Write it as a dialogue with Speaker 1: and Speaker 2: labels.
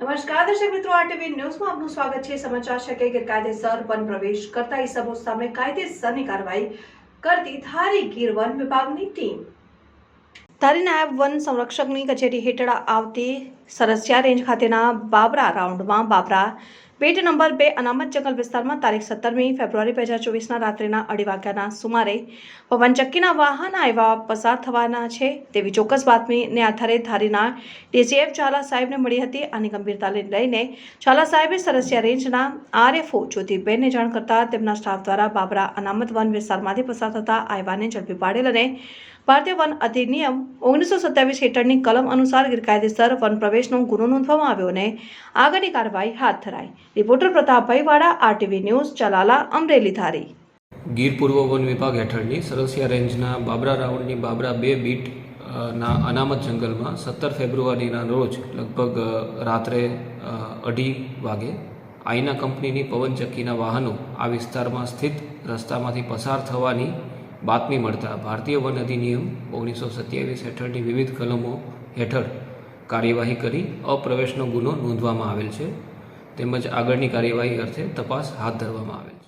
Speaker 1: નમસ્કાર, દર્શક મિત્રો આરટીવી ન્યૂઝમાં આપનું સ્વાગત છે. સમાચાર છે કે ગેરકાયદેસર વન પ્રવેશ કરતા ઇસમો સામે કાયદેસરની કાર્યવાહી કરતી ધારી ગીર વન વિભાગની ટીમ. ધારી નાયબ વન સંરક્ષકની કચેરી હેઠળ આવતી સરસિયા રેન્જ ખાતેના બાબરા રાઉન્ડમાં બાબરા બેટ નંબર બે અનામત જંગલ વિસ્તારમાં તારીખ સત્તરમી ફેબ્રુઆરી બે હજાર ચોવીસના રાત્રિના અઢી વાગ્યાના સુમારે પવનચક્કીના વાહન આવ્યા પસાર થવાના છે તેવી ચોક્કસ બાતમીને આધારે ધારીના ડીસીએફ ઝાલા સાહેબને મળી હતી. આની ગંભીરતાને લઈને ઝાલા સાહેબે સરસિયા રેન્જના આરએફઓ જ્યોતિબેનને જાણ કરતા તેમના સ્ટાફ દ્વારા બાબરા અનામત વન વિસ્તારમાંથી પસાર થતા આયવાને ઝડપી પાડેલ અને ભારતીય વન અધિનિયમ ઓગણીસો સત્યાવીસ હેઠળની કલમ અનુસાર ગેરકાયદેસર વન પ્રવેશનો ગુનો નોંધવામાં આવ્યો અને આગળની કાર્યવાહી હાથ ધરાઈ. Reporter Pratapbhai Vada RTV news, Chalala, Amreli Dhari.
Speaker 2: Gir પૂર્વ વન વિભાગ હેઠળની સરસિયા રેન્જના બાબરા રાઉન્ડની બાબરા બે બીટ ના અનામત જંગલમાં સત્તર ફેબ્રુઆરીના રોજ લગભગ રાત્રે અઢી વાગે આઈના કંપનીની પવનચક્કીના વાહનો આ વિસ્તારમાં સ્થિત રસ્તામાંથી પસાર થવાની બાતમી મળતા ભારતીય વન અધિનિયમ ઓગણીસો સત્યાવીસ હેઠળની વિવિધ કલમો હેઠળ કાર્યવાહી કરી અપ્રવેશનો ગુનો નોંધવામાં આવેલ છે. તેમજ આગળની કાર્યવાહી અર્થે તપાસ હાથ ધરવામાં આવેલ